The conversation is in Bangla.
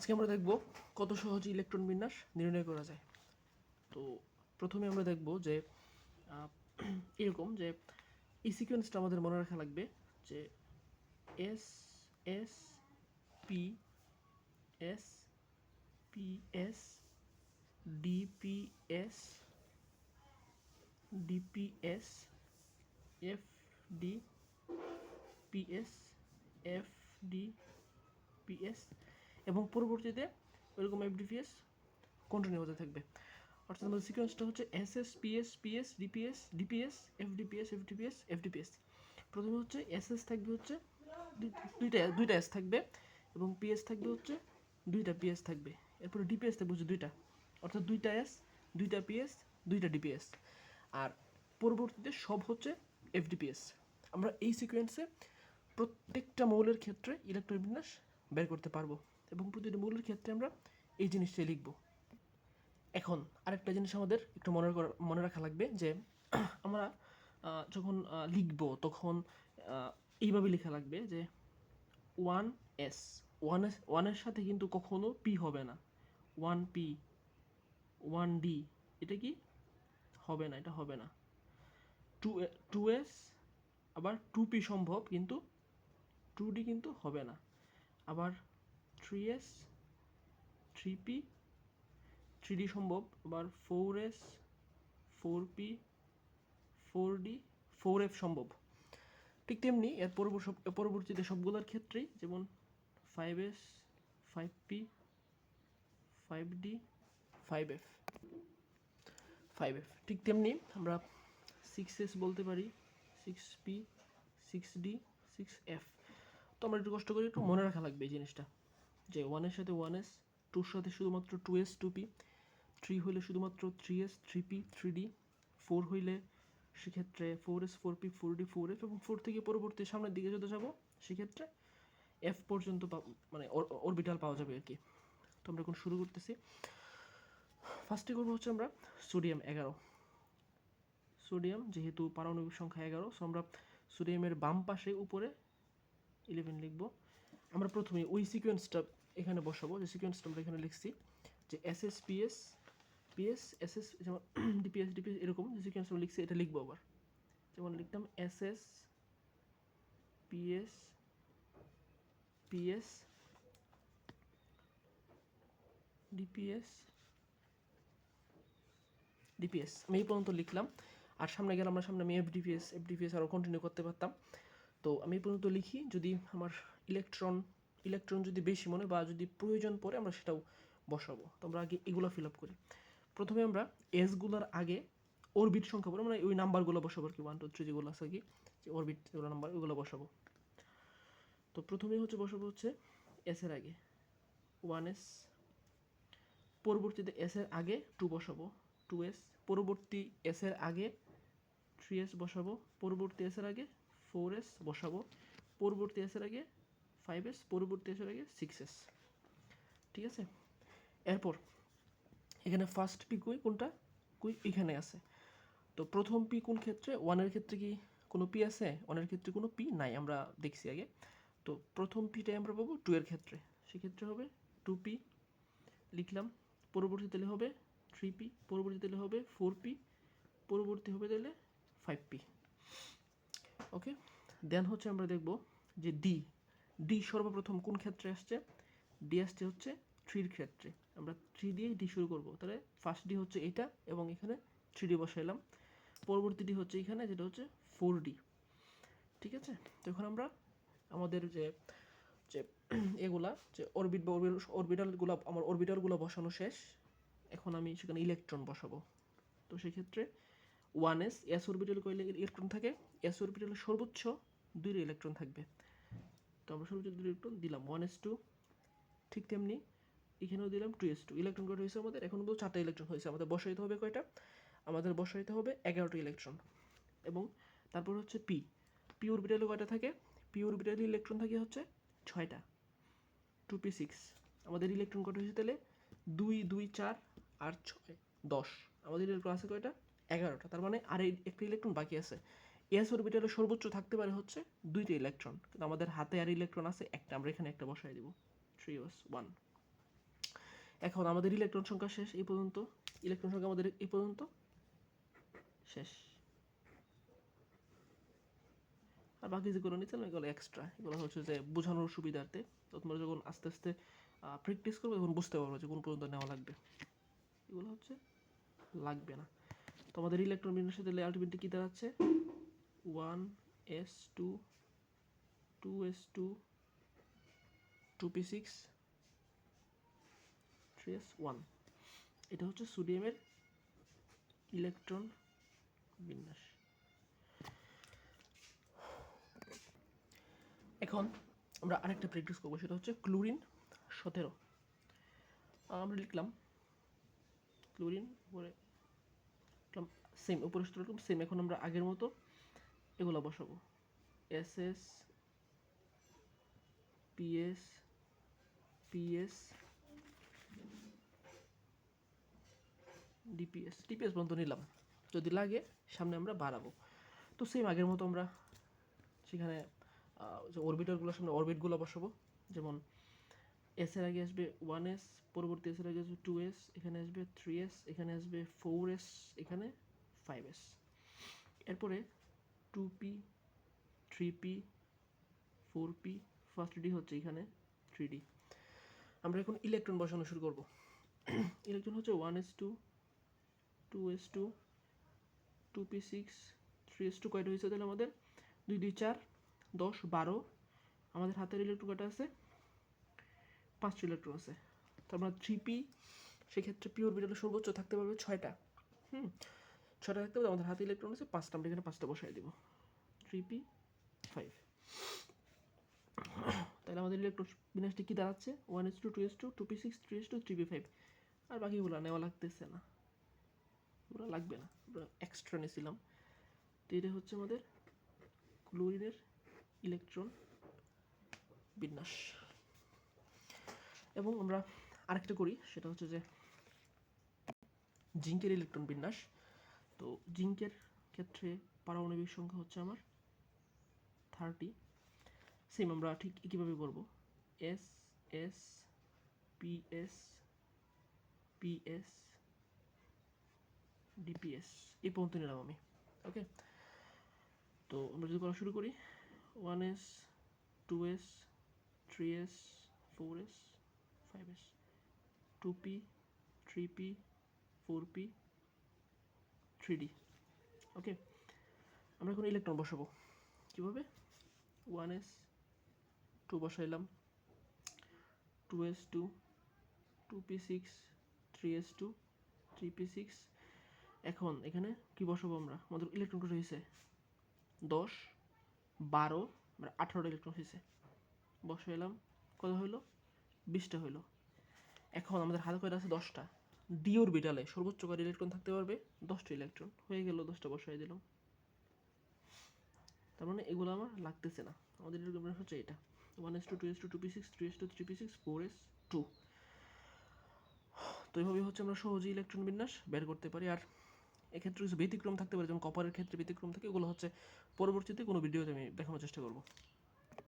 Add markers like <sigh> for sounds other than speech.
আজকে আমরা দেখব কত সহজে ইলেকট্রন বিন্যাস নির্ণয় করা যায়। তো প্রথমে আমরা দেখব যে এরকম যে এই সিকোয়েন্সটা আমাদের মনে রাখা লাগবে যে S S P S P S DPS DPS F D PS F D PS এবং পরবর্তীতে ওইরকম এফডিপিএস কন্টিনিউ হতে থাকবে। অর্থাৎ আমাদের সিকোয়েন্সটা হচ্ছে S S PS PS DPS DPS FDPS FDPS FDPS প্রথমে হচ্ছে এস এস থাকবে হচ্ছে দুইটা দুইটা এস থাকবে এবং পিএস থাকবে হচ্ছে দুইটা পিএস থাকবে। এরপরে ডিপিএস থাকবে হচ্ছে দুইটা। অর্থাৎ দুইটা এস দুইটা পিএস দুইটা ডিপিএস আর পরবর্তীতে সব হচ্ছে এফডিপিএস আমরা এই সিকোয়েন্সে প্রত্যেকটা মৌলের ক্ষেত্রে ইলেকট্রন বিন্যাস বের করতে পারব। এবং প্রতিটি মৌলের ক্ষেত্রে আমরা এই জিনিসটাই লিখব। এখন আরেকটা জিনিস আমাদের একটু মনে মনে রাখা লাগবে যে <clears throat> আমরা যখন লিখব তখন এইভাবে লেখা লাগবে যে ওয়ান এস ওয়ান এস ওয়ানের সাথে কিন্তু কখনো পি হবে না। ওয়ান পি, ওয়ান ডি, এটা কি? হবে না, এটা হবে না। টু টু এস, আবার টু পি সম্ভব কিন্তু, টু ডি কিন্তু হবে না। আবার three S three P three D সম্ভব। আবার four S, four P, four D, four F সম্ভব। ঠিক তেমনি এর পরবর্তীতে সবগুলোর ক্ষেত্রেই যেমন five S, five P, five D, five F. Five F. ঠিক তেমনি আমরা সিক্স এস বলতে পারি, six P, six D, six F. তো আমরা একটু কষ্ট করে একটু মনে রাখা লাগবে এই জিনিসটা। যে ওয়ানের সাথে ওয়ান এস টুর সাথে শুধুমাত্র two S two P three হইলে শুধুমাত্র three S three P three D four হইলে সেক্ষেত্রে four S four P four D four F এবং ফোর থেকে পরবর্তী সামনের দিকে যদি যাব, সেক্ষেত্রে এফ পর্যন্ত মানে অরবিটাল পাওয়া যাবে আর কি। তো আমরা এখন শুরু করতেছি। ফার্স্টে করব হচ্ছে আমরা সোডিয়াম এগারো। সোডিয়াম যেহেতু পারমাণবিক সংখ্যা এগারো সো আমরা সোডিয়ামের বাম পাশে উপরে ইলেভেন লিখব। আমরা প্রথমে ওই সিকোয়েন্সটা এখানে বসাবো, যে সিকোয়েন্সটা আমরা এখানে লিখছি, যে S S PS PS S S যেমন <clears throat> ডিপিএস ডিপিএস এরকম যে সিকোয়েন্স আমরা লিখছি, এটা লিখব আবার। যেমন লিখতাম S S PS PS DPS DPS আমি এই পর্যন্ত লিখলাম। আর সামনে গেলে আমরা সামনে আমি এফডিপিএস এফডিপিএস আরও কন্টিনিউ করতে পারতাম। তো আমি এই পর্যন্ত লিখি, যদি আমার ইলেকট্রন ইলেকট্রন যদি বেশি মনে বা যদি প্রয়োজন পড়ে আমরা সেটাও বসাবো। তো আমরা আগে এগুলো ফিল আপ করি। প্রথমে আমরা এসগুলোর আগে অরবিট সংখ্যা বলে আমরা ওই নাম্বারগুলো বসাবো আর কি ওয়ান টু থ্রি যেগুলো আছে কি, যে অরবিট যেগুলো নাম্বার ওগুলো বসাবো। তো প্রথমে হচ্ছে বসাবো হচ্ছে এস এর আগে ওয়ান এস পরবর্তীতে এস এর আগে টু বসাবো টু এস পরবর্তী এস এর আগে থ্রি এস বসাবো, পরবর্তী এস এর আগে ফোর এস বসাবো, পরবর্তী এস এর আগে ফাইভ এস পরবর্তী এস এর আগে সিক্স এস ঠিক আছে? এরপর, এখানে ফার্স্ট পি কই কোনটা? কুই এখানে আছে। তো প্রথম পি কোন ক্ষেত্রে? ওয়ানের ক্ষেত্রে কি কোনো পি আছে? ওয়ানের ক্ষেত্রে কোনো পি নাই, আমরা দেখছি আগে। তো প্রথম পিটাই আমরা পাবো টু এর ক্ষেত্রে। সেক্ষেত্রে হবে টু পি লিখলাম। পরবর্তী তাহলে হবে থ্রি পি পরবর্তী তাহলে হবে ফোর পি পরবর্তী হবে তাহলে ফাইভ পি ওকে দেন হচ্ছে আমরা দেখব যে ডি ডি সর্বপ্রথম কোন ক্ষেত্রে আসছে? ডি আসছে হচ্ছে থ্রির ক্ষেত্রে। আমরা থ্রি দিয়ে ডি শুরু করব। তাহলে ফার্স্ট ডি হচ্ছে এটা এবং এখানে থ্রি ডি বসাইলাম। পরবর্তী ডি হচ্ছে এখানে, যেটা হচ্ছে ফোর ডি ঠিক আছে? তো এখন আমরা আমাদের যে যে এগুলা, যে অরবিট বা অরবিটালগুলো আমার অরবিটালগুলো বসানো শেষ। এখন আমি সেখানে ইলেকট্রন বসাবো। তো সেক্ষেত্রে ওয়ান এস এস অরবিটাল কইলে ইলেকট্রন থাকে। এস অরবিটালে সর্বোচ্চ দুইটা ইলেকট্রন থাকবে। তো আমরা দুই ইলেকট্রন দিলাম। ওয়ান এস টু ঠিক তেমনি এখানেও দিলাম টু এস টু ইলেকট্রন কয়টা হয়েছে আমাদের? এখন বলতে চারটা ইলেকট্রন হয়েছে। আমাদের বসাইতে হবে কয়টা? আমাদের বসাইতে হবে এগারোটা ইলেকট্রন এবং তারপর হচ্ছে পি পি অরবিটালে কয়টা থাকে? পি অরবিটালে ইলেকট্রন থাকে হচ্ছে ছয়টা। টু পি সিক্স আমাদের ইলেকট্রন কটা হয়েছে তাহলে? দুই দুই, চার আর ছয়, দশ। আমাদের ইলেকট্রন আছে কয়টা? এগারোটা। তার মানে আর একটা ইলেকট্রন বাকি আছে। এস অরবিটালে সর্বোচ্চ থাকতে পারে হচ্ছে দুইটা ইলেকট্রন কিন্তু আমাদের হাতে আর ইলেকট্রন আছে, একটা আমরা এখানে একটা বসাই দিব। থ্রি ওয়াস ওয়ান এখন আমাদের ইলেকট্রন সংখ্যা শেষ, এই পর্যন্ত। ইলেকট্রন সংখ্যা আমাদের এই পর্যন্ত শেষ। আর বাকি যেগুলো নিচ্ছেন এগুলো এক্সট্রা এগুলো হচ্ছে যে বোঝানোর সুবিধার্থে। তো তোমরা যখন আস্তে আস্তে প্র্যাকটিস করবে, তখন বুঝতে পারবে যে কোন পর্যন্ত নেওয়া লাগবে। এগুলো হচ্ছে লাগবে না। তো আমাদের ইলেকট্রন বিন্যাসের সাথে আলটিমেটলি কী দাঁড়াচ্ছে? One s two two s two two p six three s one এটা হচ্ছে সোডিয়ামের ইলেকট্রন বিন্যাস। এখন আমরা আরেকটা প্র্যাকটিস করব, সেটা হচ্ছে ক্লোরিন সতেরো। আমরা লিখলাম ক্লোরিন উপরে লিখলাম সেম উপরে সেম এখন আমরা আগের মতো এগুলো বসাবো। S s p s p s, d p s. D p s পর্যন্ত নিলাম। যদি লাগে, সামনে আমরা বাড়াবো। তো সেম আগের মতো আমরা সেখানে যে অরবিটারগুলোর সামনে অরবিটগুলো বসাবো। যেমন এস এর আগে আসবে ওয়ান এস পরবর্তী এস এর আগে আসবে টু এস এখানে আসবে থ্রি এস এখানে আসবে ফোর এস এখানে ফাইভ এস এরপরে two p three p four p first d হচ্ছে এখানে থ্রি ডি আমরা এখন ইলেকট্রন বসানো শুরু করব। ইলেকট্রন হচ্ছে one s two two s two two p six three s two কয়টা হয়েছে তাহলে আমাদের? দুই দুই চার, দশ বারো। আমাদের হাতের ইলেকট্রন কয়টা আছে? পাঁচটা ইলেকট্রন আছে। তো আমরা থ্রি পি সেক্ষেত্রে পিওর বিটালে সর্বোচ্চ থাকতে পারবে ছয়টা। হুম ছয়টা থাকতে পারবে আমাদের হাতে ইলেকট্রন আছে, পাঁচটা, আমরা এখানে পাঁচটা বসাই দেবো। থ্রি পি ফাইভ তাহলে আমাদের ইলেকট্রন বিন্যাসটি কী দাঁড়াচ্ছে? One s two two s two two p six three s two three p five আর বাকিগুলো নেওয়া লাগতেছে না। ওগুলো লাগবে না, আমরা এক্সট্রা নিয়েছিলাম। তো এটা হচ্ছে আমাদের ক্লোরিনের ইলেকট্রন বিন্যাস। এবং আমরা আরেকটা করি, সেটা হচ্ছে যে জিঙ্কের ইলেকট্রন বিন্যাস। তো জিঙ্কের ক্ষেত্রে পারমাণবিক সংখ্যা হচ্ছে আমার থার্টি সেম আমরা ঠিক কীভাবে করব s s p s p s d p s এই পর্যন্ত নিলাম আমি ওকে তো আমরা যদি করা শুরু করি one s two s three s four s five s two p three p four p three d okay আমরা এখন ইলেকট্রন বসাবো। কীভাবে? One S two বসাইলাম। Two s two two p six three s two three p six এখন এখানে কি বসাবো আমরা? আমাদের ইলেকট্রন কত হয়েছে? দশ, বারো মানে আঠারোটা ইলেকট্রন হয়েছে। বসাইলাম। কত হইল? বিশটা হইল। এখন আমাদের হাতে কয়টা আছে? দশটা। ডি অরবিটালে সর্বোচ্চ কয়টা ইলেকট্রন থাকতে পারবে, দশটা ইলেকট্রন হয়ে গেল, দশটা বসাই দিলাম। তার মানে এগুলো আমার লাগতেছে না। আমাদের হচ্ছে এটা। One s two two s two two p six three s two three p six four s two তো এইভাবে হচ্ছে আমরা সহজেই ইলেকট্রন বিন্যাস বের করতে পারি। আর এক্ষেত্রে কিছু ব্যতিক্রম থাকতে পারে, যেমন কপারের ক্ষেত্রে ব্যতিক্রম থাকে ওগুলো হচ্ছে পরবর্তীতে কোনো ভিডিওতে আমি দেখানোর চেষ্টা করব।